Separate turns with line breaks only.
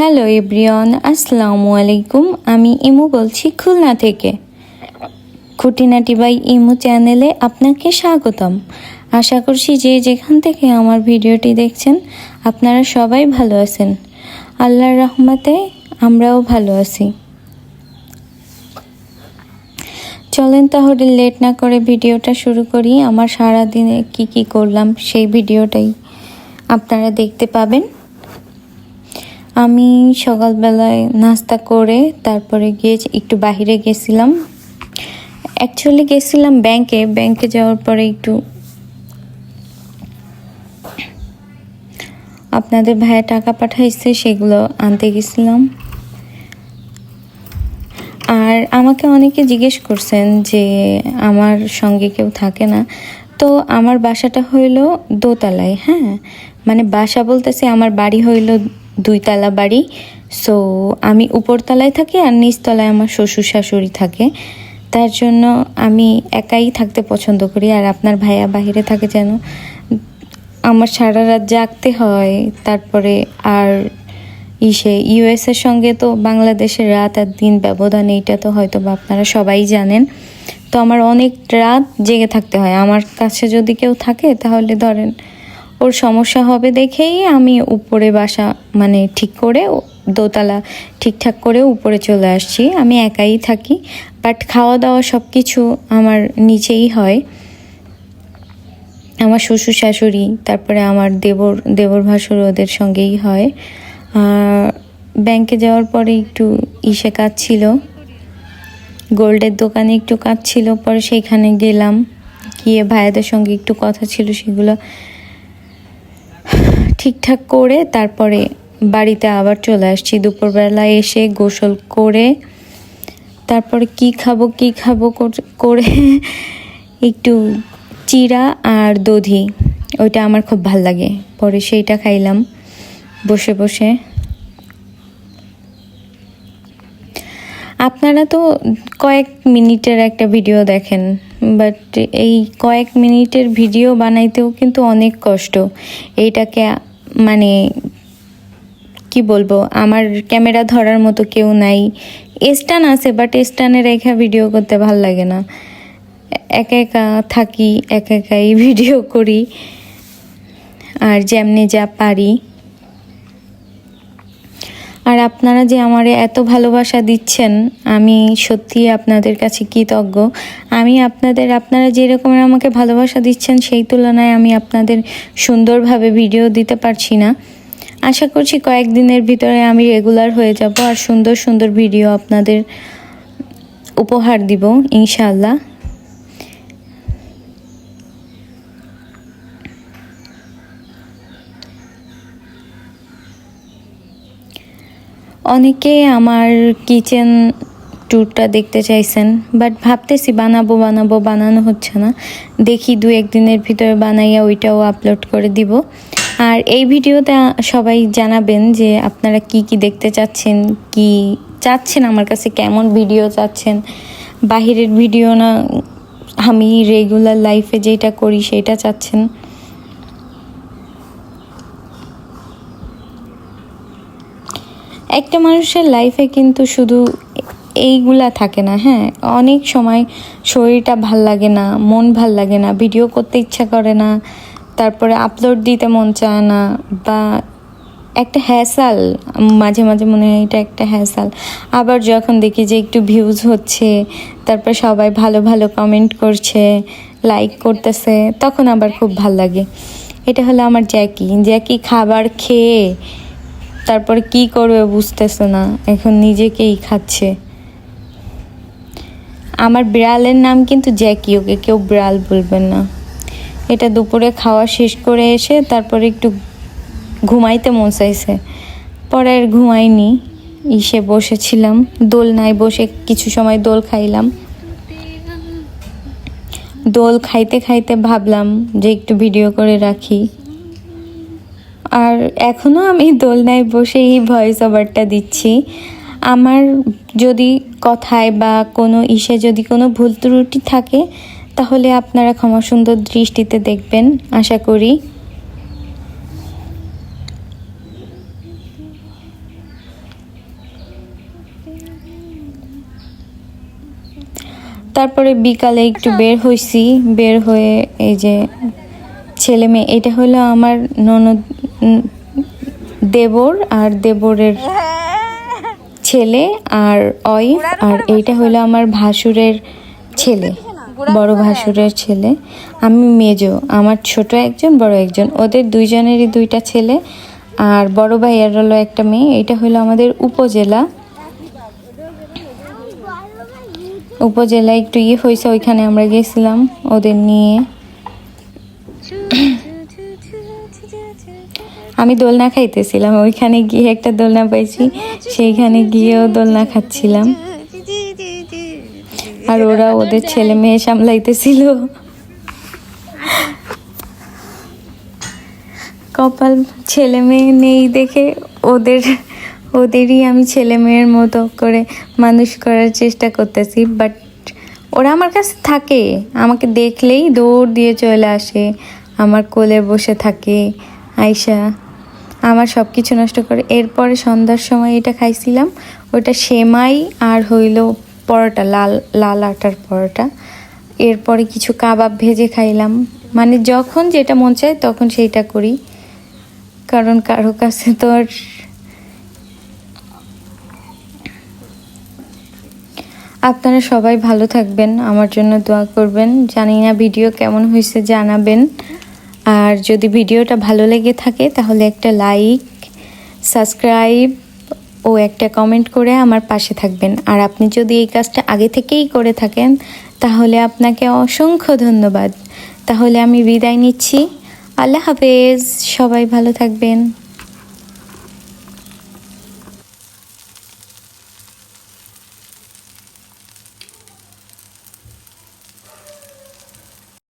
Hello everyone, আসসালামু আলাইকুম। আমি ইমু বলছি খুলনা থেকে। খুঁটিনাটি বাই ইমু চ্যানেলে আপনাকে স্বাগতম। আশা করছি যে যেখান থেকে আমার ভিডিওটি দেখছেন, আপনারা সবাই ভালো আছেন। আল্লাহর রহমতে আমরাও ভালো আছি। চলেন তাহলে লেট না করে ভিডিওটা শুরু করি। আমার সারা দিনে কি কি করলাম সেই ভিডিওটাই আপনারা দেখতে পাবেন। আমি সকালবেলায় নাস্তা করে তারপরে গিয়ে একটু বাইরে গেছিলাম। অ্যাকচুয়ালি গেছিলাম ব্যাংকে ব্যাংকে যাওয়ার পরে একটু আপনাদের ভাইয়া টাকা পাঠাইছে, সেগুলো আনতে গেছিলাম। আর আমাকে অনেকে জিজ্ঞেস করছেন যে আমার সঙ্গে কেউ থাকে না। তো আমার বাসাটা হইল দোতলায় হ্যাঁ? মানে বাসা বলতেছে আমার বাড়ি হইল দুইতলা বাড়ি। সো আমি উপরতলায় থাকি আর নিচতলায় আমার শ্বশুর শাশুড়ি থাকে। তার জন্য আমি একাই থাকতে পছন্দ করি আর আপনার ভাইয়া বাহিরে থাকে যেন। আমার সারা রাত জাগতে হয়, তারপরে আর ইসে ইউএস এর সঙ্গে তো বাংলাদেশের রাত আর দিন ব্যবধান এইটা তো হয়তো বা আপনারা সবাই জানেন। তো আমার অনেক রাত জেগে থাকতে হয়। আমার কাছে যদি কেউ থাকে তাহলে ধরেন ওর সমস্যা হবে দেখেই আমি উপরে বাসা মানে ঠিক করে দোতলা ঠিকঠাক করে উপরে চলে আসছি। আমি একাই থাকি বাট খাওয়া দাওয়া সব কিছু আমার নিচেই হয়। আমার শ্বশুর শাশুড়ি, তারপরে আমার দেবর দেবর ভাসুর ওদের সঙ্গেই হয়। আর ব্যাংকে যাওয়ার পরে একটু ইসে কাজ ছিল। গোল্ডের দোকানে একটু কাজ ছিল, পরে সেইখানে গেলাম। গিয়ে ভাইয়াদের সঙ্গে একটু কথা ছিল সেগুলো ঠিকঠাক করে তারপরে বাড়িতে আবার চলে আসছি। দুপুরবেলা এসে গোসল করে তারপরে কি খাব কি খাব করে একটু চিরা আর দধি। ওইটা আমার খুব ভালো লাগে। পরে সেইটা খাইলাম বসে বসে। আপনারা তো কয়েক মিনিটের একটা ভিডিও দেখেন, বাট এই কয়েক মিনিটের ভিডিও বানাইতেও কিন্তু অনেক কষ্ট। এইটাকে মানে কি বলব, আমার ক্যামেরা ধরার মতো কেউ নাই। স্টান আছে বাট স্টানে রেখা ভিডিও করতে ভালো লাগে না। একা একা থাকি, একা একাই ভিডিও করি। আর যেমনি যা পারি। আর আপনারা যে আমার এত ভালোবাসা দিচ্ছেন, আমি সত্যি আপনাদের কাছে কৃতজ্ঞ। আমি আপনাদের, আপনারা যেরকমের আমাকে ভালোবাসা দিচ্ছেন, সেই তুলনায় আমি আপনাদের সুন্দরভাবে ভিডিও দিতে পারছি না। আশা করছি কয়েকদিনের ভিতরে আমি রেগুলার হয়ে যাব আর সুন্দর সুন্দর ভিডিও আপনাদের উপহার দিব ইনশাল্লাহ অনেকে আমার কিচেন ট্যুরটা দেখতে চাইছেন বাট ভাবতেছি বানাবো বানাবো, বানানো হচ্ছে না। দেখি দু একদিনের ভিতরে বানাইয়া ওইটাও আপলোড করে দিব। আর এই ভিডিওতে সবাই জানাবেন যে আপনারা কি কি দেখতে চাচ্ছেন, কি চাচ্ছেন, আমার কাছে কেমন ভিডিও চাচ্ছেন। বাহিরের ভিডিও না, আমি রেগুলার লাইফে যেটা করি সেটা চাচ্ছেন। একটা মানুষের লাইফে কিন্তু শুধু এইগুলা থাকে না হ্যাঁ? অনেক সময় শরীরটা ভালো লাগে না, মন ভালো লাগে না ভিডিও করতে ইচ্ছা করে না, তারপরে আপলোড দিতে মন চায় না, বা একটা হ্যাসাল মাঝে মাঝে মনে হয় এটা একটা হ্যাসাল আবার যখন দেখি যে একটু ভিউজ হচ্ছে, তারপর সবাই ভালো ভালো কমেন্ট করছে লাইক করতেছে, তখন আবার খুব ভালো লাগে। এটা হলো আমার জ্যাকি। জ্যাকি খাবার খেয়ে তারপরে কি করবে বুঝতেছে না। এখন নিজেকেই খাচ্ছে। আমার বিড়ালের নাম কিন্তু জ্যাকি, ওকে কেউ বিড়াল বলবেন না। এটা দুপুরে খাওয়া শেষ করে এসে তারপরে একটু ঘুমাইতে মন চাইছে। পরে আর ঘুমাইনি, ইসে বসেছিলাম দোল নাই বসে কিছু সময় দোল খাইলাম। দোল খাইতে খাইতে ভাবলাম যে একটু ভিডিও করে রাখি। আর এখনও আমি দোলনায় বসে এই ভয়েস ওভারটা দিচ্ছি। আমার যদি কথায় বা কোনো ইসে যদি কোনো ভুল ত্রুটি থাকে, তাহলে আপনারা ক্ষমা সুন্দর দৃষ্টিতে দেখবেন, আশা করি। তারপরে বিকালে একটু বের হয়েছি বের হয়ে এই যে ছেলে মেয়ে, এটা হলো আমার ননদ দেবর আর দেবরের ছেলে আর অয়েফ আর এইটা হলো আমার ভাসুরের ছেলে বড় ভাসুরের ছেলে। আমি মেজো আমার ছোট একজন বড় একজন। ওদের দুইজনেরই দুইটা ছেলে আর বড় ভাইয়ার হলো একটা মেয়ে। এটা হলো আমাদের উপজেলা। উপজেলায় একটু ইয়ে হয়েছে ওইখানে আমরা গেছিলাম ওদের নিয়ে। আমি দোলনা খাইতেছিলাম, ওইখানে গিয়ে একটা দোলনা পাইছি, সেইখানে গিয়েও দোলনা খাচ্ছিলাম। আর ওরা ওদের ছেলে মেয়ে সামলাইতেছিল। কপাল ছেলে মেয়ে নেই দেখে ওদের, ওদেরই আমি ছেলে মেয়ের মতো করে মানুষ করার চেষ্টা করতেছি বাট ওরা আমার কাছে থাকে। আমাকে দেখলেই দৌড় দিয়ে চলে আসে, আমার কোলে বসে থাকে আয়সা আমার সব কিছু নষ্ট করে। এরপরে সন্ধ্যার সময় এটা খাইছিলাম। ওটা সেমাই আর হইল পরোটা, লাল লাল আটার পরোটা। এরপরে কিছু কাবাব ভেজে খাইলাম। মানে যখন যেটা মন চায় তখন সেইটা করি। কারণ কারও কাছে তো আর আপনারা সবাই ভালো থাকবেন। আমার জন্য দোয়া করবেন। জানি না ভিডিও কেমন হয়েছে জানাবেন। আর যদি ভিডিওটা ভালো লেগে থাকে, তাহলে একটা লাইক সাবস্ক্রাইব ও একটা কমেন্ট করে আমার পাশে থাকবেন। আর আপনি যদি এই কাজটা আগে থেকেই করে থাকেন, তাহলে আপনাকে অসংখ্য ধন্যবাদ। তাহলে আমি বিদায় নিচ্ছি। আল্লাহ হাফেজ। সবাই ভালো থাকবেন।